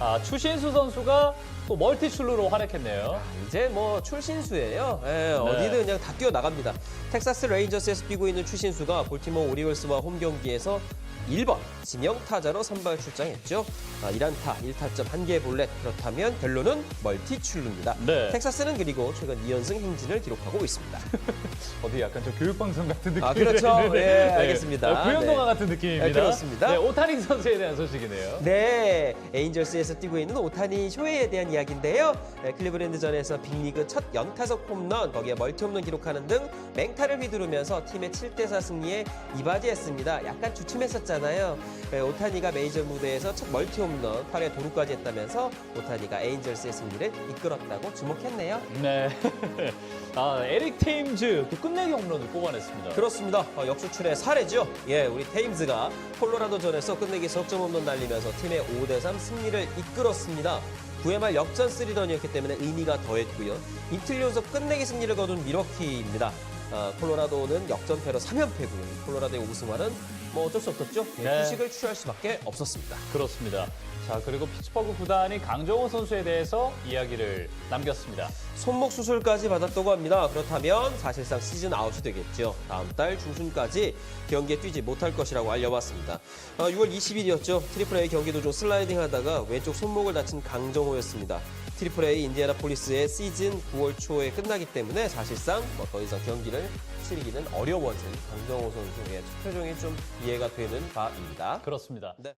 아, 추신수 선수가 또 멀티출루로 활약했네요. 이제 뭐 출신수예요. 예, 네. 어디든 그냥 다 뛰어나갑니다. 텍사스 레인저스에서 뛰고 있는 출신수가 볼티모 오리올스와 홈 경기에서 1번 지명 타자로 선발 출장했죠. 아, 1안타, 1타점, 1개 볼넷. 그렇다면 결론은 멀티 출루입니다. 네. 텍사스는 그리고 최근 2연승 행진을 기록하고 있습니다. 어디 약간 저 교육방송 같은 느낌. 아, 그렇죠. 예, 알겠습니다. 어, 구연동화 네. 같은 느낌입니다. 네, 그렇습니다. 네, 오타니 선수에 대한 소식이네요. 네, 에인절스에서 뛰고 있는 오타니 쇼헤이에 대한 이야기인데요. 네, 클리브랜드전에서 빅리그 첫 연타석 홈런, 거기에 멀티 홈런 기록하는 등 맹타를 휘두르면서 팀의 7대4 승리에 이바지했습니다. 약간 주춤했었잖아요. 네, 오타니가 메이저 무대에서 첫 멀티 홈런, 8회 도루까지 했다면서 오타니가 에인절스의 승리를 이끌었다고 주목했네요. 네. 아, 에릭 테임즈 또 끝내기 홈런을 뽑아냈습니다. 그렇습니다. 어, 역수출의 사례죠. 예, 우리 테임즈가 콜로라도전에서 끝내기 석점 홈런 날리면서 팀의 5대3 승리를 이끌었습니다. 9회 말 역전 3런이었기 때문에 의미가 더했고요. 이틀 연속 끝내기 승리를 거둔 미러키입니다. 아, 콜로라도는 역전패로 3연패고요. 콜로라도의 우승화는 뭐 어쩔 수 없었죠. 예, 네. 휴식을 취할 수밖에 없었습니다. 그렇습니다. 자, 그리고 피츠버그 구단이 강정호 선수에 대해서 이야기를 남겼습니다. 손목 수술까지 받았다고 합니다. 그렇다면 사실상 시즌 아웃이 되겠죠. 다음 달 중순까지 경기에 뛰지 못할 것이라고 알려봤습니다. 아, 6월 20일이었죠. 트리플 A 경기 도중 슬라이딩 하다가 왼쪽 손목을 다친 강정호였습니다. 트리플 A 인디애나폴리스의 시즌 9월 초에 끝나기 때문에 사실상 뭐 더 이상 경기를 치르기는 어려워진 강정호 선수의 표정이 좀 이해가 되는 바입니다. 그렇습니다. 네.